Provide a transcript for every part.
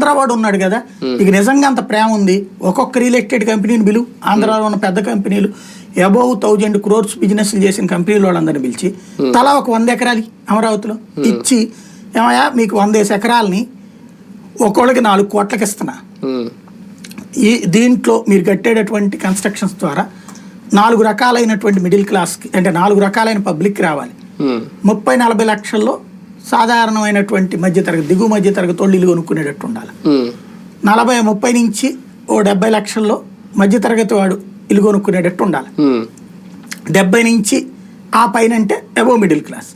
ఆంధ్రవాడు ఉన్నాడు కదా. ఇక నిజంగా అంత ప్రేమ ఉంది. ఒక్కొక్క రియల్ ఎస్టేట్ కంపెనీని పిలువు ఆంధ్రాలో ఉన్న పెద్ద కంపెనీలు అబౌవ్ థౌజండ్ క్రోర్స్ బిజినెస్లు చేసిన కంపెనీలు వాళ్ళందరినీ పిలిచి తలా ఒక వంద ఎకరాలు అమరావతిలో ఇచ్చి ఏమయ్యా మీకు వందేసి ఎకరాలని ఒక్కొక్కడికి నాలుగు కోట్లకి ఇస్తున్నా. ఈ దీంట్లో మీరు కట్టేటటువంటి కన్స్ట్రక్షన్స్ ద్వారా నాలుగు రకాలైనటువంటి మిడిల్ క్లాస్కి అంటే నాలుగు రకాలైన పబ్లిక్ రావాలి. ముప్పై నలభై లక్షల్లో సాధారణమైనటువంటి మధ్యతరగతి దిగువ మధ్యతరగతి వాళ్ళు ఇల్లు కొనుక్కునేటట్టు ఉండాలి. నలభై ముప్పై నుంచి ఓ డెబ్బై లక్షల్లో మధ్యతరగతి వాడు ఇల్లు కొనుక్కునేటట్టు ఉండాలి. డెబ్బై నుంచి ఆ పైన అంటే అబో మిడిల్ క్లాస్.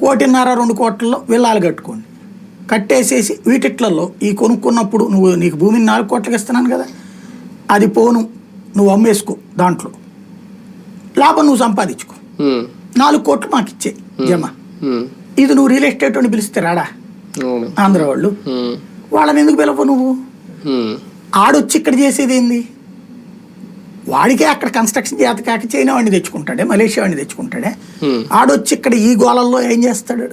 కోటిన్నర రెండు కోట్లలో విల్లాలు కట్టుకోండి. కట్టేసేసి వీటిట్లలో ఈ కొనుక్కున్నప్పుడు నువ్వు నీకు భూమిని నాలుగు కోట్లకి ఇస్తున్నాను కదా అది పోను నువ్వు అమ్మేసుకో దాంట్లో. లాభం నువ్వు సంపాదించుకో. నాలుగు కోట్లు మాకు ఇచ్చే జమ. ఇది నువ్వు రియల్ ఎస్టేట్ అని పిలిస్తే రాడా? ఆంధ్ర వాళ్ళు. వాళ్ళని ఎందుకు పిలవు నువ్వు? ఆడొచ్చి ఇక్కడ చేసేది ఏంది? వాడికే అక్కడ కన్స్ట్రక్షన్ చేత కాక చైనా వాడిని తెచ్చుకుంటాడే మలేషియా వాడిని తెచ్చుకుంటాడే. ఆడొచ్చి ఇక్కడ ఈ గోళల్లో ఏం చేస్తాడు?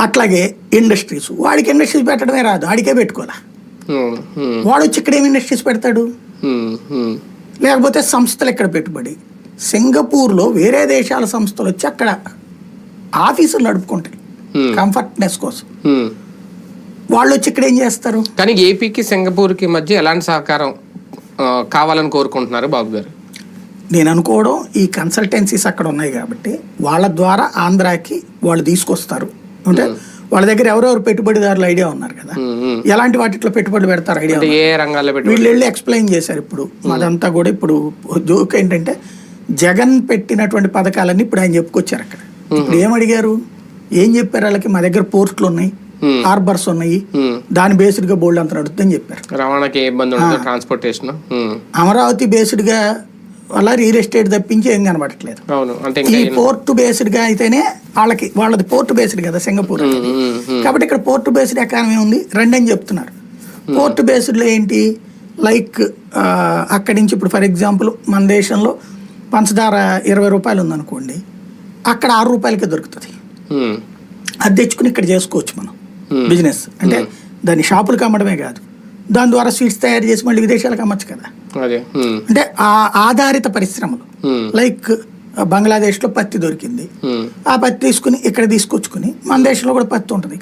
అట్లాగే ఇండస్ట్రీస్ వాడికి ఇండస్ట్రీస్ పెట్టడమే రాదు ఆడికే వాడు వచ్చి ఇక్కడ ఏమి ఇండస్ట్రీస్ పెడతాడు? లేకపోతే సంస్థలు ఇక్కడ పెట్టుబడి. సింగపూర్లో వేరే దేశాల సంస్థలు వచ్చి అక్కడ ఆఫీసులు నడుపుకుంటాయి. కంఫర్ట్నెస్ కోసం. వాళ్ళు వచ్చి ఇక్కడ ఏం చేస్తారు? కానీ ఏపీకి సింగపూర్కి మధ్య ఎలాంటి సహకారం కావాలని కోరుకుంటున్నారు బాబు గారు? నేను అనుకోవడం ఈ కన్సల్టెన్సీస్ అక్కడ ఉన్నాయి కాబట్టి వాళ్ళ ద్వారా ఆంధ్రాకి వాళ్ళు తీసుకొస్తారు. అంటే వాళ్ళ దగ్గర ఎవరెవరు పెట్టుబడిదారులు ఐడియా ఉన్నారు కదా. ఎలాంటి వాటిలో పెట్టుబడి పెడతారు ఐడియా ఏ రంగాల్లో వీళ్ళు వెళ్ళి ఎక్స్ప్లెయిన్ చేశారు ఇప్పుడు. మాదంతా కూడా ఇప్పుడు జోక్ ఏంటంటే జగన్ పెట్టినటువంటి పథకాలన్నీ ఇప్పుడు ఆయన చెప్పుకొచ్చారు అక్కడ. ఇప్పుడు ఏం అడిగారు ఏం చెప్పారు వాళ్ళకి? మా దగ్గర పోర్ట్లు ఉన్నాయి. హార్బర్స్ ఉన్నాయి దాని బేస్డ్గా బోల్డ్ అంత నడుతుందని చెప్పారు. రవాణాకి ఇబ్బంది ట్రాన్స్పోర్టేషన్ అమరావతి బేస్డ్గా వల్ల రియల్ ఎస్టేట్ తప్పించి ఏం కనబడట్లేదు. ఈ పోర్ట్ బేస్డ్గా అయితేనే వాళ్ళకి వాళ్ళది పోర్ట్ బేస్డ్ కదా సింగపూర్. కాబట్టి ఇక్కడ పోర్ట్ బేస్డ్ ఎకానమీ ఉంది రెండు అని చెప్తున్నారు. పోర్ట్ బేస్డ్లో ఏంటి? లైక్ అక్కడి నుంచి ఇప్పుడు ఫర్ ఎగ్జాంపుల్ మన దేశంలో పంచదార ఇరవై రూపాయలు ఉందనుకోండి. అక్కడ ఆరు రూపాయలకే దొరుకుతుంది. అది తెచ్చుకుని ఇక్కడ చేసుకోవచ్చు మనం. బిజినెస్. అంటే దాన్ని షాపులకు అమ్మడమే కాదు. దాని ద్వారా స్వీట్స్ తయారు చేసి మళ్ళీ విదేశాలకు అమ్మచ్చు కదా. అంటే ఆ ఆధారిత పరిశ్రమలు. లైక్ బంగ్లాదేశ్లో పత్తి దొరికింది. ఆ పత్తి తీసుకుని ఇక్కడ తీసుకొచ్చుకుని మన దేశంలో కూడా పత్తి ఉంటుంది.